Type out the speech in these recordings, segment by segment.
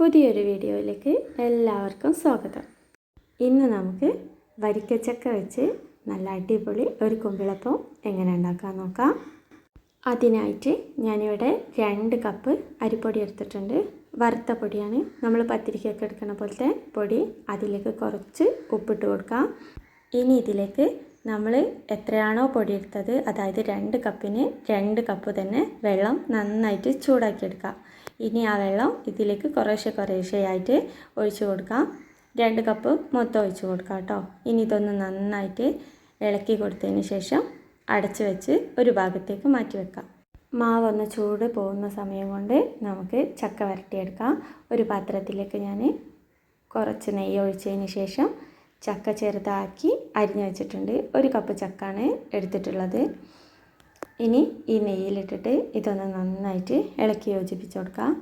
പുതിയൊരു വീഡിയോയിലേക്ക് എല്ലാവർക്കും സ്വാഗതം. ഇന്ന് നമുക്ക് വരിക്കച്ചക്ക വെച്ച് നല്ല അടിപൊളി ഒരു കുമ്പിളപ്പം എങ്ങനെ ഉണ്ടാക്കാൻ നോക്കാം. അതിനായിട്ട് ഞാനിവിടെ രണ്ട് കപ്പ് അരിപ്പൊടി എടുത്തിട്ടുണ്ട്. വറുത്ത പൊടിയാണ്. നമ്മൾ പത്തിരിക്കൊക്കെ എടുക്കുന്ന പോലത്തെ പൊടി. അതിലേക്ക് കുറച്ച് ഉപ്പിട്ട് കൊടുക്കാം. ഇനി ഇതിലേക്ക് നമ്മൾ എത്രയാണോ പൊടി എടുത്തത് അതായത് രണ്ട് കപ്പിന് രണ്ട് കപ്പ് തന്നെ വെള്ളം നന്നായിട്ട് ചൂടാക്കിയെടുക്കാം ഇനി ആ വെള്ളം ഇതിലേക്ക് കുറേശ്ശെ കുറേശ്ശെയായിട്ട് ഒഴിച്ചു കൊടുക്കാം. രണ്ട് കപ്പ് മൊത്തം ഒഴിച്ചു കൊടുക്കാം കേട്ടോ. ഇനി ഇതൊന്ന് നന്നായിട്ട് ഇളക്കി കൊടുത്തതിന് ശേഷം അടച്ചു വെച്ച് ഒരു ഭാഗത്തേക്ക് മാറ്റി വെക്കാം. മാവൊന്ന് ചൂട് പോകുന്ന സമയം കൊണ്ട് നമുക്ക് ചക്ക വരട്ടിയെടുക്കാം. ഒരു പാത്രത്തിലേക്ക് ഞാൻ കുറച്ച് നെയ്യ് ഒഴിച്ചതിന് ശേഷം ചക്ക ചെറുതാക്കി അരിഞ്ഞു വെച്ചിട്ടുണ്ട്. ഒരു കപ്പ് ചക്കാണ് എടുത്തിട്ടുള്ളത്. ഇനി ഈ നെയ്യിലിട്ടിട്ട് ഇതൊന്ന് നന്നായിട്ട് ഇളക്കി യോജിപ്പിച്ച് കൊടുക്കാം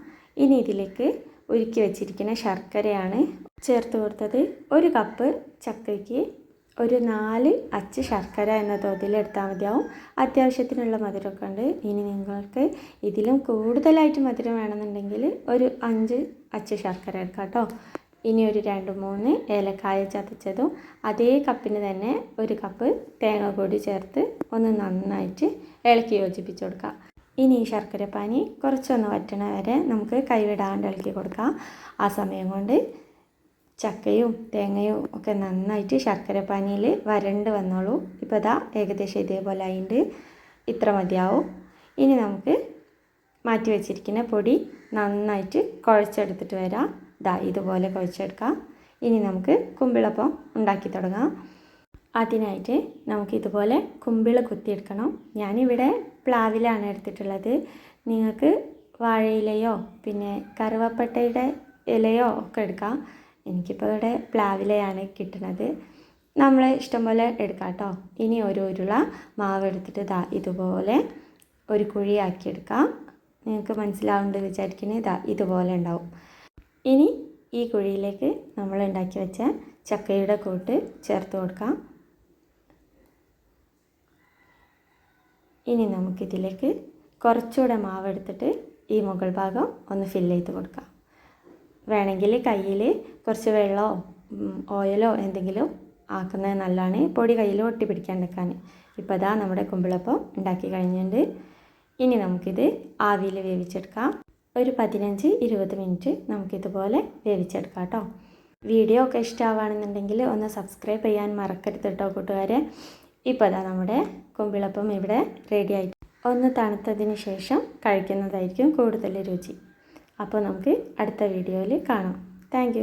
ഇനി ഇതിലേക്ക് ഉരുക്കി വെച്ചിരിക്കുന്ന ശർക്കരയാണ് ചേർത്ത് കൊടുത്തത്. ഒരു കപ്പ് ചക്കയ്ക്ക് ഒരു നാല് അച്ച് ശർക്കര എന്ന തോതിൽ എടുത്താൽ മതിയാവും. അത്യാവശ്യത്തിനുള്ള മധുരമൊക്കെ ഉണ്ട്. ഇനി നിങ്ങൾക്ക് ഇതിലും കൂടുതലായിട്ട് മധുരം വേണമെന്നുണ്ടെങ്കിൽ ഒരു അഞ്ച് അച്ച് ശർക്കര എടുക്കാം കേട്ടോ. ഇനി ഒരു രണ്ട് മൂന്ന് ഏലക്കായ ചതച്ചതും അതേ കപ്പിന് തന്നെ ഒരു കപ്പ് തേങ്ങ ചേർത്ത് ഒന്ന് നന്നായിട്ട് ഇളക്കി യോജിപ്പിച്ച് കൊടുക്കുക ഇനി ഈ ശർക്കരപ്പാനി കുറച്ചൊന്ന് വറ്റണ വരെ നമുക്ക് കൈവിടാണ്ട് ഇളക്കി കൊടുക്കാം. ആ സമയം കൊണ്ട് ചക്കയും തേങ്ങയും ഒക്കെ നന്നായിട്ട് ശർക്കരപ്പാനിയിൽ വരണ്ട് വന്നോളൂ. ഇപ്പോൾ ഇതാ ഏകദേശം ഇതേപോലെ ആയിട്ട് ഇത്ര മതിയാവും. ഇനി നമുക്ക് മാറ്റി വെച്ചിരിക്കുന്ന പൊടി നന്നായിട്ട് കുഴച്ചെടുത്തിട്ട് വരാം. ദാ ഇതുപോലെ കുഴച്ചെടുക്കാം. ഇനി നമുക്ക് കുമ്പിളപ്പം ഉണ്ടാക്കി തുടങ്ങാം. അതിനായിട്ട് നമുക്കിതുപോലെ കുമ്പിള കുത്തിയെടുക്കണം. ഞാനിവിടെ പ്ലാവിലാണ് എടുത്തിട്ടുള്ളത്. നിങ്ങൾക്ക് വാഴയിലയോ പിന്നെ കറുവപ്പട്ടയുടെ ഇലയോ ഒക്കെ എടുക്കാം. എനിക്കിപ്പോൾ ഇവിടെ പ്ലാവിലയാണ് കിട്ടുന്നത് നമ്മൾ ഇഷ്ടംപോലെ എടുക്കാം കേട്ടോ. ഇനി ഒരു ഉരുള മാവ് എടുത്തിട്ട് ഇതാ ഇതുപോലെ ഒരു കുഴിയാക്കി എടുക്കാം നിങ്ങൾക്ക് മനസ്സിലാവുന്നുണ്ട് വിചാരിക്കുന്നത് ഇതാ ഇതുപോലെ ഉണ്ടാവും. ഇനി ഈ കുഴിയിലേക്ക് നമ്മൾ ഉണ്ടാക്കി വെച്ച ചക്കയുടെ കൂട്ട് ചേർത്ത് കൊടുക്കാം. ഇനി നമുക്കിതിലേക്ക് കുറച്ചുകൂടെ മാവ് എടുത്തിട്ട് ഈ മുകൾ ഭാഗം ഒന്ന് ഫിൽ ചെയ്ത് കൊടുക്കാം. വേണമെങ്കിൽ കയ്യിൽ കുറച്ച് വെള്ളമോ ഓയിലോ എന്തെങ്കിലും ആക്കുന്നത് നല്ലതാണ്. പൊടി കയ്യിൽ ഒട്ടി പിടിക്കാണ്ടിരിക്കാൻ ഇപ്പോൾ അതാ നമ്മുടെ കുമ്പിളപ്പം ഉണ്ടാക്കി കഴിഞ്ഞിട്ടുണ്ട്. ഇനി നമുക്കിത് ആവിയിൽ വേവിച്ചെടുക്കാം. ഒരു പതിനഞ്ച് ഇരുപത് മിനിറ്റ് നമുക്കിതുപോലെ വേവിച്ചെടുക്കാം കേട്ടോ. വീഡിയോ ഒക്കെ ഇഷ്ടമാവുകയാണെന്നുണ്ടെങ്കിൽ ഒന്ന് സബ്സ്ക്രൈബ് ചെയ്യാൻ മറക്കരുത് കേട്ടോ കൂട്ടുകാരെ. ഇപ്പോൾ അതാ നമ്മുടെ കുമ്പിളപ്പം ഇവിടെ റെഡി ആയിട്ട് ഒന്ന് തണുത്തതിന് ശേഷം കഴിക്കുന്നതായിരിക്കും കൂടുതൽ രുചി. അപ്പോൾ നമുക്ക് അടുത്ത വീഡിയോയിൽ കാണാം. താങ്ക്